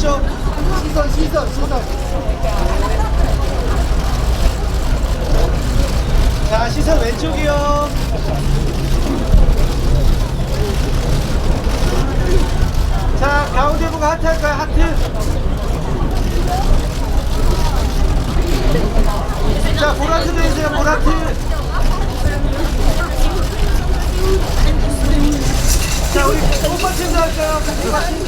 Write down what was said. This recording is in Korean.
있죠? 시선 시선 시선. 자 시선 왼쪽이요. 자 가운데 보고 하트 할까요 하트. 자 보라트도 해주세요 보라트. 자 우리 꽃받침도 할까요? 꽃받침